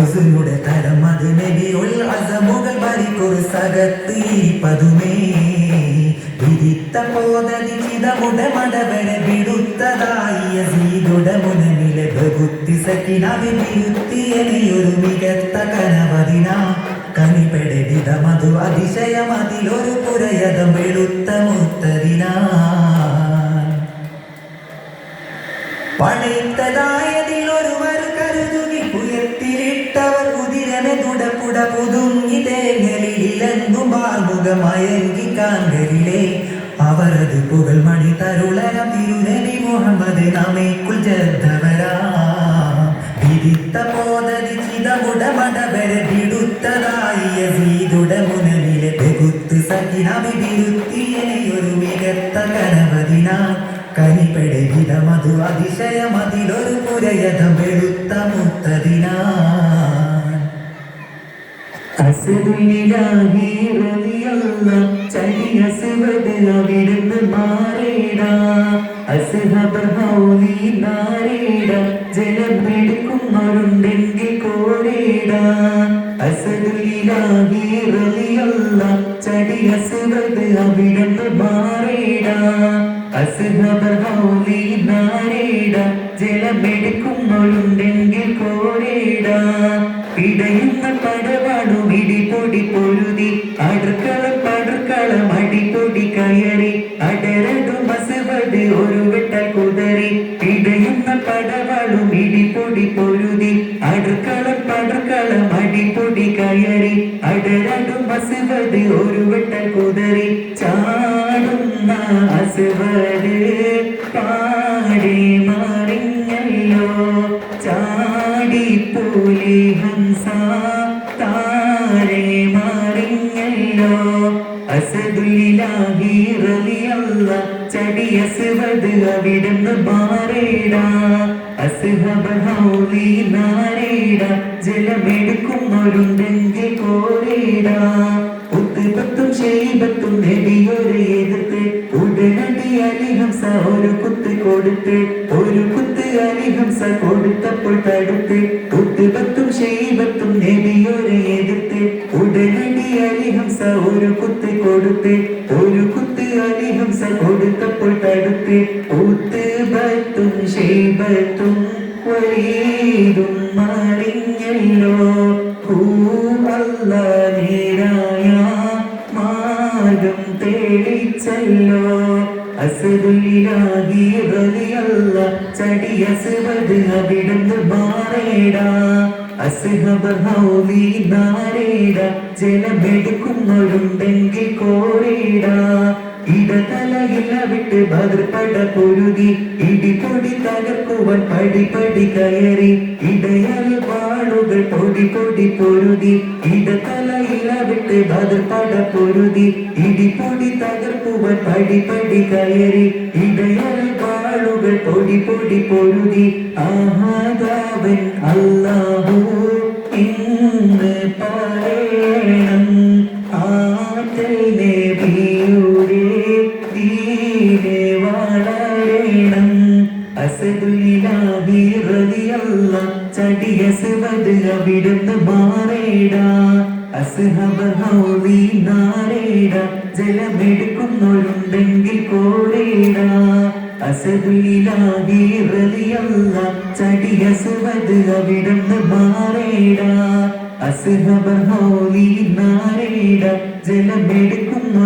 ഹുസുനുടെ തരം അത് നബിയുൽ അസമുകൾ വരിക്കൊരു സകത്തി പതുമേ. വിരിത്ത പോതലിച്ചിതമുടെ മടവരെ വിടുത്തതായി യസീദുടെ മുനമിലെ ബഹുത്തി സക്കിനവി വിരുത്തിയനെയൊരു മികത്ത കനവതിന. കനിപ്പെടെ അതിശയം അതിലൊരു പുരയതം വെളുത്ത മുത്തതിനാ. പണിത്തതായതിലൊരു തുടപ്പുട പുതുങ്ങി തേങ്ങലിലെങ്ങും ബാൽമുഖമയങ്കി കാങ്കലിലെ അവരത് പുകൾ മണി തരുളരം തിരുനബി മുഹമ്മദ് നമ്മേക്കുൾ ജദ്ധവരാ വിരിത്ത പോതതി ചിതമുട മടവരെ വിടുത്തതായി യസീദുട മുനവിലെ തെകുത്ത് സഖിനവി വിരുത്തിയനെയൊരു മികത്ത കനവതിനാ കനിപ്പെടെ വിധമതു അതിശയമതിലൊരു പുരയതം വെളുത്ത മുത്തതിനാ. അസദുലിലാഹി റളിയല്ല ചടി അസ്വദ് അവിടുന്ന് മാറേട അസ്ഹബർ ഹൗലി നാരേട ജലം പിടിക്കുന്നവരുണ്ടെങ്കിൽ കോരേട അസദുലിലാഹി റളിയല്ല ചടി അസ്വദ് അവിടുന്ന് മാറേട അസ്ഹബർ ഹൗലി നാരേട ജലമെടുക്കുന്നവരുണ്ടെങ്കിൽ കോരേട ഇടയുന്ന പടവാണു ഇടിപൊടി പൊരുതി അടുക്കളം പടർക്കളം അടിപൊടി കയറി. അടരടു മസുവത് ഒരു വെട്ടൽ കുതറി. ഇടയുന്ന പടവാളും ഇടിപൊടി പൊരുതി അടുക്കളം പടർക്കളം അടിപൊടി കയറി. അടരടു മസുവത് ഒരു വെട്ടൽ കുതറി. ചാടുന്ന അസുവത് പാടി മറിഞ്ഞല്ലോ. ചാടിപ്പൂലി ഹംസ താരെ മാറിഞ്ഞല്ലോ അസദുലിലാഹി റളിയല്ല ചടി അസ്വദ് അവിടുന്ന് മാറേട. അസ്ഹബ ഹൗലി നാരേട ജലമെടുക്കുന്നവരുണ്ടെങ്കിൽ കോരേട. ഉത്തുപത്തും ഷെയ്ബത്തും നബിയൊരു എതിർത്ത് ഉടനടി അലിഹംസ ഒരു കുത്ത് കൊടുത്ത് ഒരു കുത്ത് അലിഹംസ കൊടുത്തപ്പോൾ തടുത്ത് കൊടുത്ത് ഒരു കുത്ത് അലിഹംസ കൊടുത്തപ്പോൾ തടുത്ത് അസദുലിലാഹി റളിയല്ല ചടി അസുവത് അവിടുന്ന് മാറേടാ. അസുഖ നാരേട ജലമെടുക്കുന്നവരുണ്ടെങ്കിൽ ഇടതലയില്ല ഇടതലയില വിട്ട് ഭദ്രപ്പട പൊരുതി ഇടിപൊടി തകർക്കുവാൻ പടിപടി കയറി. ഇടയൽ വാളുകൾ പൊടി പൊടി പൊരുതി ഇടതലയില്ല വിട്ട് ഭദ്രപ്പട പൊരുതി ഇടിപൊടി തകർക്കുവാൻ പടിപടി കയറി. ഇടയൽ വാളുകൾ പൊടി പൊടി പൊരുതി ആഹാദാവൻ അല്ലാഹു ഇന്ന് റളിയല്ല ചടി അസ്വദ് അവിടുന്ന് അവിടുന്ന് നാരേട. ജലമെടുക്കുന്നവരുണ്ടെങ്കിൽ